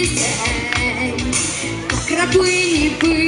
пісень. По краплині пив